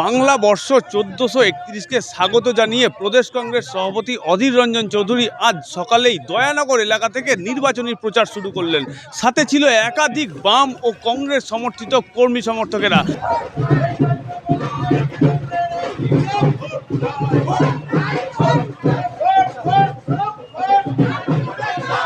বাংলা বর্ষ চোদ্দশো একত্রিশকে স্বাগত জানিয়ে প্রদেশ কংগ্রেস সভাপতি অধীর রঞ্জন চৌধুরী আজ সকালেই দয়ানগর এলাকা থেকে নির্বাচনী প্রচার শুরু করলেন। সাথে ছিল একাধিক বাম ও কংগ্রেস সমর্থিত কর্মী সমর্থকেরা।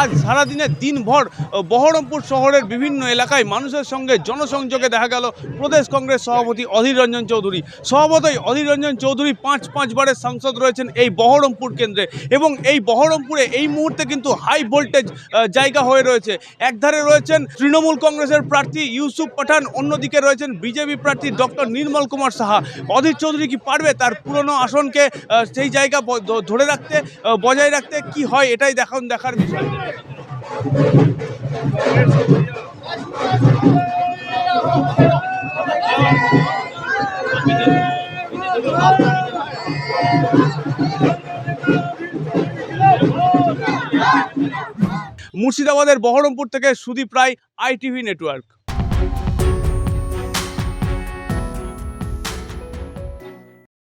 আজ সারাদিনের দিনভর বহরমপুর শহরের বিভিন্ন এলাকায় মানুষের সঙ্গে জনসংযোগে দেখা গেল। প্রদেশ কংগ্রেস সভাপতি অধীর রঞ্জন চৌধুরী। স্বভাবতই অধীর রঞ্জন চৌধুরী পাঁচ পাঁচবারের সাংসদ রয়েছেন এই বহরমপুর কেন্দ্রে এবং এই বহরমপুরে এই মুহূর্তে কিন্তু হাই ভোল্টেজ জায়গা হয়ে রয়েছে। একধারে রয়েছেন তৃণমূল কংগ্রেসের প্রার্থী ইউসুফ পাঠান, অন্যদিকে রয়েছেন বিজেপি প্রার্থী ডক্টর নির্মল কুমার সাহা। অধীর চৌধুরী কি পারবে তার পুরনো আসনকে সেই জায়গা ধরে রাখতে বজায় রাখতে? কি হয়? এটাই দেখান, দেখার বিষয়। মুর্শিদাবাদের বহরমপুর থেকে সুদীপ রায় আইটিভি নেটওয়ার্ক।